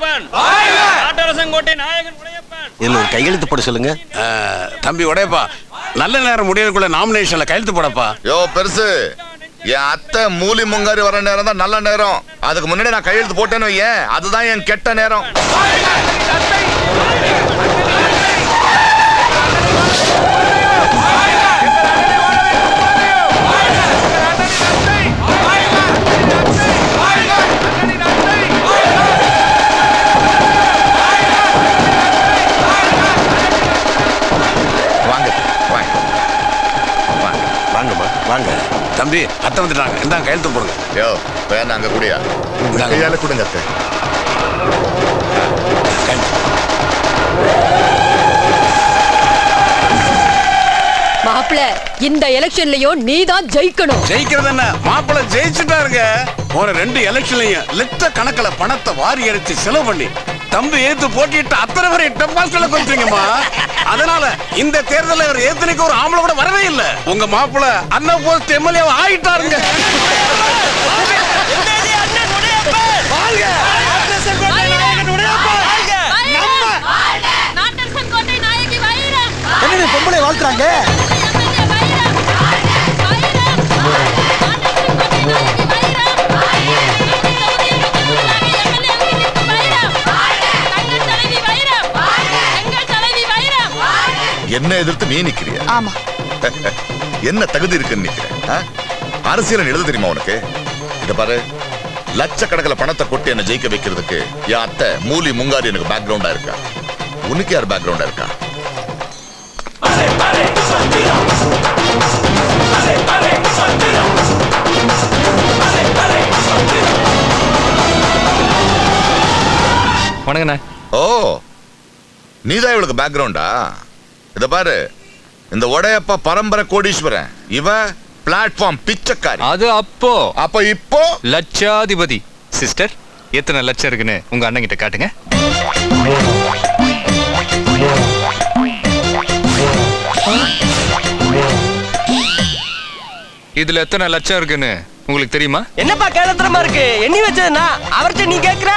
உடையப்பன். நாட்டரசங்கோட்டை நாயகன் உடையப்பன். இதுல ஒரு கையெழுத்து போட சொல்லுங்க. தம்பி உடையப்பா நல்ல நேரம் முடியறதுக்குள்ள நாமினேஷன்ல கையெழுத்து போடப்பா. யோ பெருசு என் அத்தை மூலி முங்காரி வர நேரம் தான் நல்ல நேரம். அதுக்கு முன்னாடி நான் கையெழுத்து போட்டேன்னு வையேன். அதுதான் என் கெட்ட நேரம். அத்தை வந்துட்டாங்க. இந்தாங்க கையெழுத்து போடுங்க. யோ வேணா அங்க கூடியா. இந்தாங்க. கையால கொடுங்க அத்தை. மாப்பிள இந்த எலெக்ஷன்லயும் நீ தான் ஜெயிக்கணும். ஜெயிக்கிறது என்ன? மாப்பிள்ள ஜெயிச்சுட்டாருங்க. போன ரெண்டு எலெக்ஷன்லயும் லட்ச கணக்குல பணத்தை வாரி அரைச்சு செலவு பண்ணி தம்பி ஏத்து போட்டிட்டு அத்தனை பேரை டெபாசிட்ல கொடுத்தீங்கம்மா அதனால இந்த தேர்தலில் இவர் ஏத்தனைக்கு ஒரு ஆம்பளை கூட வரவே இல்ல. உங்க மாப்பிள்ள அண்ணா போஸ்ட் எம்எல்ஏ ஆயிட்டாருங்க. பொம்பளை வாழ்த்துறாங்க? என்ன எதிர்த்து நீ நிக்கிறியா? ஆமா. என்ன தகுதி இருக்குன்னு நிக்கிறேன்? அரசியல் எழுத தெரியுமா உனக்கு? இத பாரு. லட்சக்கணக்கில் பணத்தை கொட்டி என்ன ஜெயிக்க வைக்கிறதுக்கு என் அத்தை மூலி முங்காரி எனக்கு பேக்ரவுண்டா இருக்கா? உனக்கு யார் பேக்ரவுண்டா இருக்கா? வணங்கண்ணே ஓ நீதான் இவளுக்கு பேக்ரவுண்டா இத பாரு. இந்த உடையப்ப பரம்பரை கோடீஸ்வரன். இவ பிளாட்ஃபார்ம் பிச்சைக்காரி. அது அப்போ. அப்ப இப்போ? லட்சாதிபதி. சிஸ்டர் எத்தனை லட்சம் இருக்குன்னு உங்க அண்ணன் கிட்ட காட்டுங்க. இதுல எத்தனை லட்சம் இருக்குன்னு உங்களுக்கு தெரியுமா? என்னப்பா கேளத்திரமா இருக்கு? எண்ணி வச்சதுனா அவர்கிட்ட நீ கேக்குற?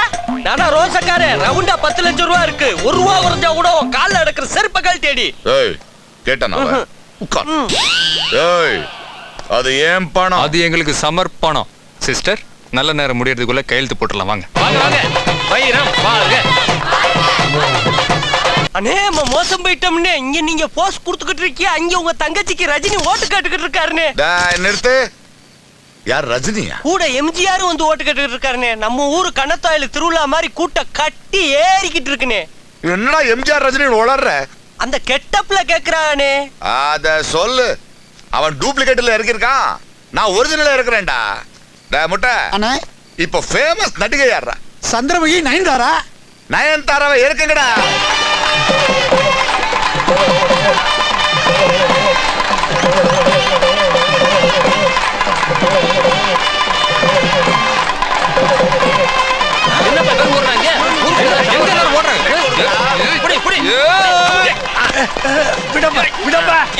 நானா ரோசக்காரு ரவுண்டா பத்து லட்சம் ரூபா இருக்கு. ஒரு ரூபா உறைஞ்சா கூட உன் கால்ல எடுக்கிற செருப்ப கழட்டி ஏய் கேட்டானா அவன்? உட்கார். ஏய் அது ஏன் பணம்? அது எங்களுக்கு சமர்ப்பணம். சிஸ்டர் நல்ல நேரம் முடியறதுக்குள்ள கையெழுத்து போட்டுடலாம். வாங்க. வாங்க வாங்க. வைரம் வாங்க. அண்ணே மோசம் போயிட்டோம்னே. இங்க நீங்க போஸ் கொடுத்துக்கிட்டு இருக்கீங்க. அங்க உங்க தங்கச்சிக்கு ரஜினி ஓட்டு கேட்டுக்கிட்டு இருக்காருன்னு டேய், நிறுத்து? யார் ரஜினியா? கூட எம்ஜிஆர் வந்து ஓட்டு கேட்டுக்கிட்டு இருக்காருனே. நம்ம ஊரு கண்ணத்தாயில திருவிழா மாதிரி கூட்டம் கட்டி ஏறிக்கிட்டு இருக்குனே. என்னடா எம்ஜிஆர் ரஜினி வளர்ற? அந்த கெட்டப்ல கேக்குறானே. அத சொல்லு. அவன் டூப்ளிகேட்ல இறக்கிருக்கான் நான் ஒரிஜினலா இருக்கிறேன்டா டேய் முட்டை. அண்ணா. இப்போ ஃபேமஸ் நடிகை யாரா சந்திரமுகி நயன்தாரா? நயன்தாராவை இருக்குங்கடா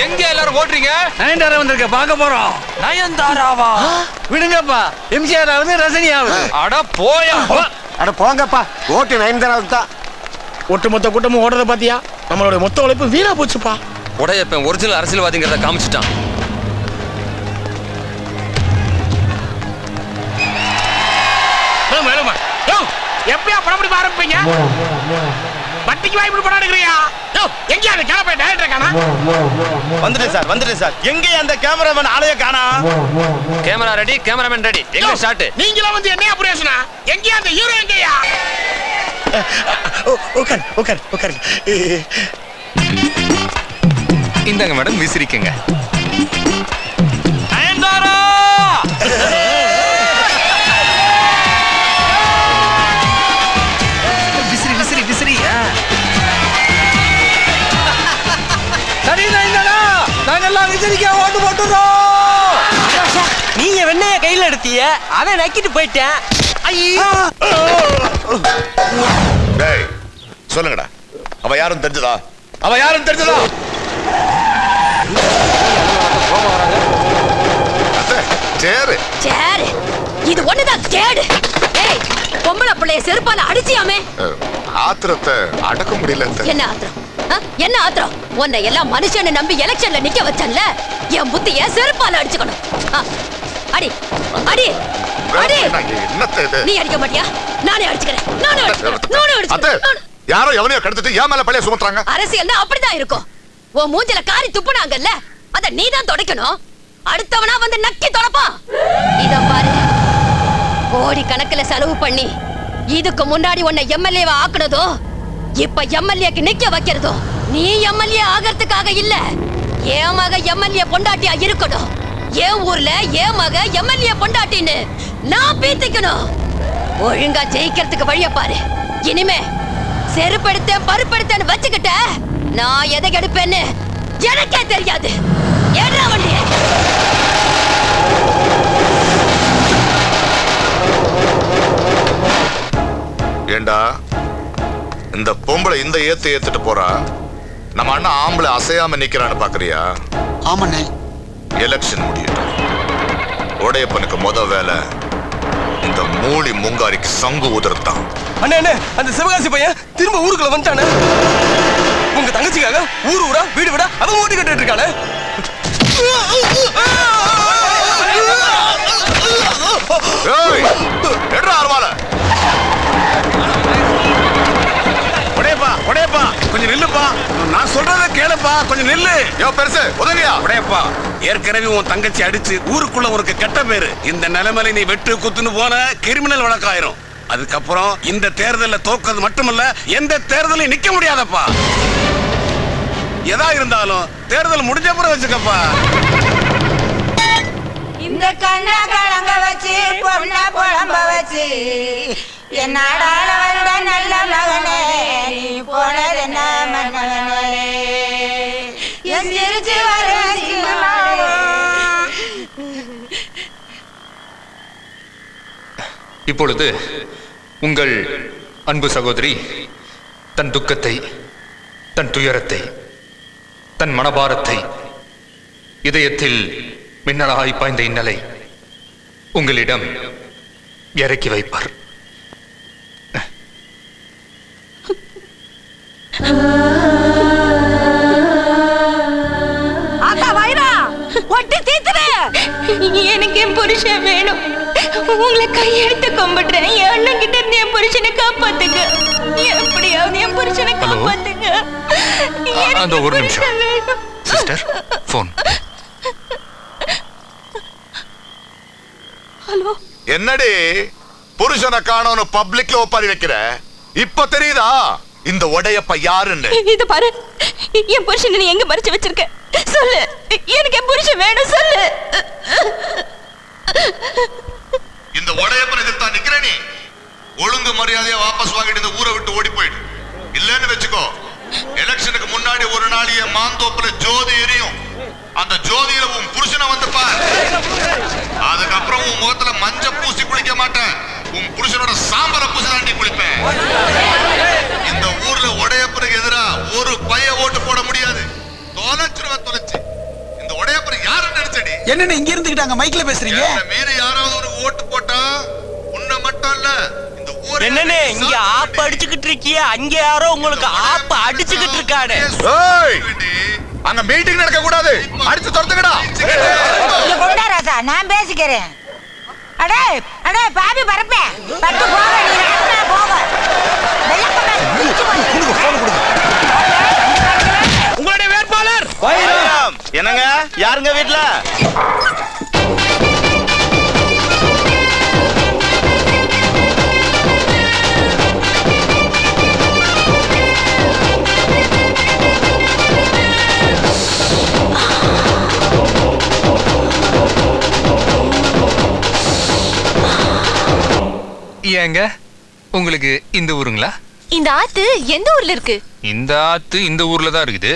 எங்க எல்லாரும் ஓட்டுறீங்க நயன்தாரா வந்திருக்க பார்க்க போறோம். நயன்தாராவா? விடுங்கப்பா. எம்ஜிஆர் ஆகுது ரஜினி ஆகுது அட போயா. அட போங்கப்பா. ஓட்டு நயன்தாராவுக்கு தான். ஒட்டுமொத்த கூட்டமும் ஓடுறத பாத்தியா? நம்மளோட மொத்த உழைப்பு வீணா போச்சுப்பா. உடையப்பன் ஒரிஜினல் அரசியல்வாதிங்கிறத காமிச்சிட்டான். எப்பயா படம் பிடிக்க ஆரம்பிப்பீங்க? வட்டிக்கு வாய்ப்பு படம் எடுக்கிறியா எங்கேயா அந்த கிளப்ப டேரக்டர் காணா வந்துட்டேன் சார் வந்துட்டேன் சார். எங்க அந்த கேமராமேன் ஆளைய காணா? கேமரா ரெடி கேமராமேன் ரெடி எங்க யோ, ஷாட் நீங்களா வந்து என்னையா புரியசனா எங்கேயா அந்த ஹீரோ எங்கேயா? உட்கார் உட்கார் உட்கார் இந்தாங்க மேடம் விசிறிக்கங்க. விசிறி விசிறி விசிறி சரி நயன்தாரா! நாங்கெல்லாம் விஜய்க்கு ஓட்டு போட்டுறோம். எடுத்தீங்க அவன் நக்கிட்டு போயிட்டேன். ஐயோ. டேய் சொல்லுங்கடா. அவ யாரும் தெரிஞ்சதா? அவ யாரும் தெரிஞ்சதா? சேரு சேரு இது ஒண்ணுதான் கேடு ஏய் பொம்பளை பிள்ளைய செருப்பால அடிச்சியாமே. ஆத்திரத்தை அடக்க முடியல. என்ன ஆத்திரம்? என்ன ஆத்திரம்? உன்னை எல்லாம் மனுஷனை நம்பி எலெக்ஷன்ல நிக்க வச்சன்ல. என் புத்திய செருப்பால அடிச்சுக்கணும். அடி அடி அடி. என்னத்தை நீ அடிக்க மாட்டியா? நானே அடிச்சுக்கிறேன். நானே அடிச்சுக்கிறேன். நானே அடிச்சுக்கிறேன். யாரோ எவனையோ கடத்திட்டு ஏன் மேல பழைய சுமத்துறாங்க? அரசியல்னா அப்படிதான் இருக்கும். உன் மூஞ்சில காரி துப்புனாங்கல்ல அத நீ தான் துடைக்கணும். அடுத்தவனா வந்து நக்கி தொடப்பான். இத பாரு. கோடி கணக்குல செலவு பண்ணி இதுக்கு முன்னாடி உன்னை எம்எல்ஏவா ஆக்குனதோ இப்ப எம்எல்ஏக்கு நிக்க வைக்கிறதோ நீ எம்எல்ஏ ஆகிறதுக்காக இல்ல. என் மக எம்எல்ஏ பொண்டாட்டியா இருக்கணும். என் ஊர்ல என் மக எம்எல்ஏ பொண்டாட்டின்னு நான் பீத்திக்கணும். ஒழுங்கா ஜெயிக்கிறதுக்கு வழிய பாரு. இனிமே செருப்படுத்தேன் பருப்படுத்தேன்னு வச்சுக்கிட்ட நான் எதை எடுப்பேன்னு எனக்கே தெரியாது. ஏடா வண்டியே ஏண்டா? இந்த பொம்பளை இந்த ஏத்து ஏத்துட்டு போறா? நம்ம அண்ணன் ஆம்பளை அசையாம நிக்கிறான்னு பாக்குறியா? ஆமாண்ணே. எலெக்ஷன் முடியட்டும் உடையப்பனுக்கு முத வேலை இந்த மூலி முங்காரிக்கு சங்கு உதிர்த்தான் அண்ணே அண்ணே அந்த சிவகாசி பையன் திரும்ப ஊருக்குள்ள வந்துட்டானே. உங்க தங்கச்சிக்காக ஊர் ஊரா வீடு வீடா அவன் ஓட்டி கட்டிட்டு இருக்கானே. ஏய் எடுறா அருவால கேளுப்பா கொஞ்சம் நில்லு. யோ பெருசு உதவியா? உடையப்பா ஏற்கனவே உன் தங்கச்சி அடிச்சு ஊருக்குள்ள உனக்கு கெட்ட பேரு. இந்த நிலைமையில நீ வெட்டு குத்துன்னு போன கிரிமினல் வழக்காயிரும். அதுக்கப்புறம் இந்த தேர்தல்ல தோக்கிறது மட்டுமல்ல எந்த தேர்தலையும் நிக்க முடியாதப்பா. எதா இருந்தாலும் தேர்தல் முடிஞ்ச பிறகு வச்சுக்கப்பா. இந்த கண்ண கலங்க வச்சு பொண்ண புலம்ப வச்சு என்னாடால வந்த நல்ல மகனே? சிரிச்சு. இப்பொழுது உங்கள் அன்பு சகோதரி தன் துக்கத்தை தன் துயரத்தை தன் மனபாரத்தை இதயத்தில் மின்னலாய் பாய்ந்த இன்னலை உங்களிடம் இறக்கி வைப்பார் அக்கா ஒட்டி தீத்துவே. எனக்கு என் புருஷன் வேணும். உங்களை கையெடுத்து கும்பிடுறேன். என் அண்ணன் கிட்ட இருந்து என் புருஷனை காப்பாத்துங்க. எப்படியாவது என் புருஷனை? காப்பாத்துங்க. அந்த ஒரு நிமிஷம். சிஸ்டர் ஃபோன் ஹலோ என்னடி? புருஷனை காணோன்னு பப்ளிக்ல ஒப்பாரி வைக்கிற? இப்ப தெரியுதா? இந்த உடையப்ப யாருன்னு? இது பாரு. என் புருஷனை நீ எங்க மறைச்சு வச்சிருக்க? சொல்லு. எனக்கு என் புருஷன் வேணும். சொல்லு. இந்த உடையப்பன் எதிர்த்தா நிக்கிற நீ? ஒழுங்கு மரியாதையா வாபஸ் வாங்கிட்டு இந்த ஊரை விட்டு ஓடி போயிடு. இல்லன்னு வச்சுக்கோ. எலெக்ஷனுக்கு முன்னாடி ஒரு நாள் என் மாந்தோப்புல ஜோதி எரியும். அந்த ஜோதியில உன் புருஷனை வந்து பார். அதுக்கப்புறம் உன் முகத்துல மஞ்ச பூசி குளிக்க மாட்டேன். உன் புருஷனோட சாம்பலை பூசி தாண்டி குளிப்பேன். ஒரு பைய ஓட்டு போட முடியாது. தொலைச்சிருவ தொலைச்சு. இந்த உடையப்பன் யாருன்னு நினைச்சடி? என்னண்ணே இங்க இருந்துகிட்டு அங்க மைக்ல பேசுறீங்க? மீறி யாராவது ஒரு ஓட்டு போட்டா உன்னை மட்டும் இல்ல இந்த ஊரே என்னண்ணே இங்க ஆப்பு அடிச்சுக்கிட்டு இருக்கிய. அங்க யாரோ உங்களுக்கு ஆப்பு அடிச்சுக்கிட்டு இருக்கானே. ஏய்! அங்க மீட்டிங் நடக்க கூடாது அடிச்சு துரத்துக்கடா. இங்க கொண்டா ராசா நான் பேசிக்கிறேன். அடே அடே பாபி பரப்பேன் பட்டு போக நீ போக வெள்ளப்பட்டாசு பிடிச்சு போடு. வைரம். என்னங்க? யாருங்க வீட்ல? ஏங்க உங்களுக்கு இந்த ஊருங்களா? இந்த ஆத்து எந்த ஊர்ல இருக்கு? இந்த ஆத்து இந்த ஊர்ல தான் இருக்குது.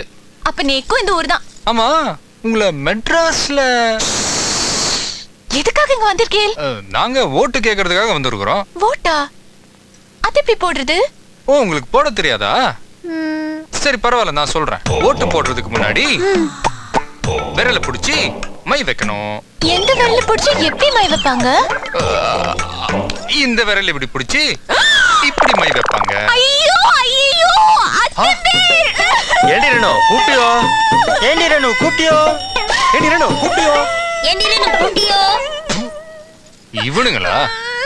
அப்ப நேக்கும் இந்த ஊர் தான் ஆமா உங்களை மெட்ராஸ்ல எதுக்காக இங்க வந்திருக்கேன் அஹ், நாங்க ஓட்டு கேட்கறதுக்காக வந்திருக்கிறோம். ஓட்டா? அது எப்படி போடுறது? ஓ உங்களுக்கு போட தெரியாதா? சரி பரவாயில்ல நான் சொல்றேன். ஓட்டு போடுறதுக்கு முன்னாடி விரலை பிடிச்சி மை வைக்கணும். எந்த விரல பிடிச்சி எப்படி மை வைப்பாங்க? இந்த விரல் இப்படி பிடிச்சி இப்படி மை வைப்பாங்க. ஐயோ ஐயோ ஏண்டி ரெனோ கூப்பிட்டியோ? ஏண்டி ரெனோ கூப்பிட்டியோ? ஏண்டி ரெனோ கூப்பிட்டியோ? இவனுங்களா?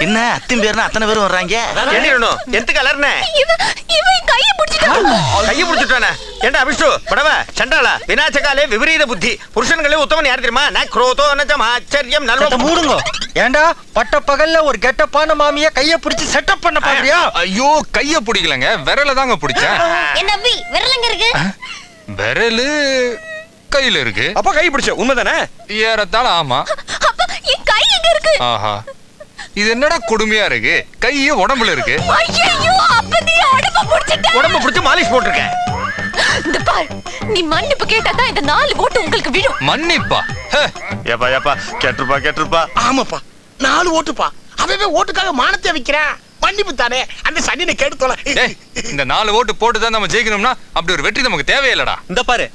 என்ன அத்தின் பேர்னா அத்தனை பேரும் வர்றாங்க? ரெனோ எந்த கலர்னே இவன் இவன் கையை பிடிச்சிட்டான் கையை பிடிச்சிட்டானே ஏண்டா அபிஷு படவ? சண்டாள? வினாச்சகாலே விபரீத புத்தி. புருஷன்களே உத்தமன் யார் தெரியுமா? நான் குரோதோ நச்சம் ஆச்சரியம் நல்ல மூடுங்க. ஏண்டா பட்ட பகல்ல ஒரு கெட்டப்பான மாமிய கைய பிடிச்சு செட்டப் பண்ண பாக்குறியா? ஐயோ கைய பிடிக்கலங்க. விரல தாங்க பிடிச்சேன். என்ன அபி விரலங்க இருக்கு? விரலு கையில இருக்கு. அப்ப கை பிடிச்ச. உண்மைதானே? ஏறத்தாழ ஆமா. அப்ப என் கை எங்க இருக்கு? ஆஹா. இது என்னடா கொடுமையா இருக்கு? கையே உடம்புல இருக்கு. ஐயோ அப்ப நீ உடம்ப பிடிச்சிட்ட. உடம்ப பிடிச்சு மாலிஷ் போட்டிருக்கேன். இந்த பார் நீ மன்னிப்பு கேட்டா தான் இந்த நாலு ஓட்டு உங்களுக்கு விழும். மன்னிப்பா. ஹே, ஏப்பா ஏப்பா கேட்டிருப்பா கேட்டிருப்பா. ஆமாப்பா நாலு ஓட்டுப்பா. அவன் ஓட்டுக்காக மானத்தை வைக்கிறான் மன்னிப்பு தானே. அந்த சனினை கெடுத்தோல டேய், இந்த நாலு ஓட்டு போட்டு தான் நம்ம ஜெயிக்கணும்னா அப்படி ஒரு வெற்றி நமக்கு தேவையில்லடா. இந்த பாரு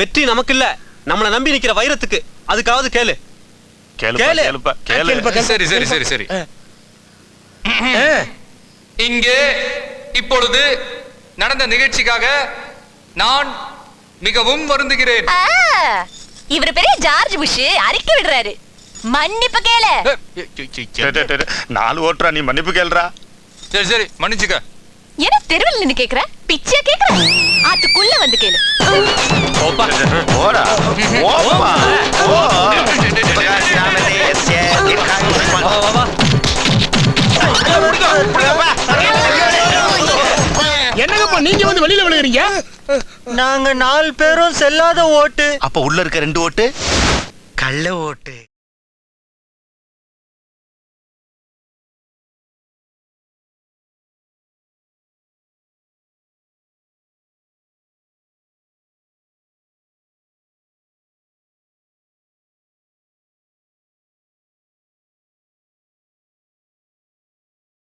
வெற்றி நமக்கு இல்ல நம்மள நம்பி நிக்கிற வைரத்துக்கு. அதுக்காவது கேளு. கேளுப்பா கேளு. கேளுப்பா கேளு. சரி சரி சரி சரி. இங்கே இப்பொழுது நடந்த நிகழ்ச்சிக்காக நான் மிகவும் வருந்துகிறேன். இவர் பெரிய ஜார்ஜ் புஷ் அறிக்கை விடுறாரு. மன்னிப்பு கேளு. டே, டே, டே, டே. நாலு ஓட்டுறா நீ மன்னிப்பு கேளுடா. சரி சரி மன்னிச்சுக்க. என்ன தெருவில் நின்னு கேக்குற? பிச்சையா கேக்குற? அதுக்குள்ள வந்து கேளு. என்னங்கப்பா நீங்க வந்து வெளியில விழுகிறீங்க? நாங்க நாலு பேரும் செல்லாத ஓட்டு. அப்ப உள்ள இருக்க ரெண்டு ஓட்டு? கள்ள ஓட்டு.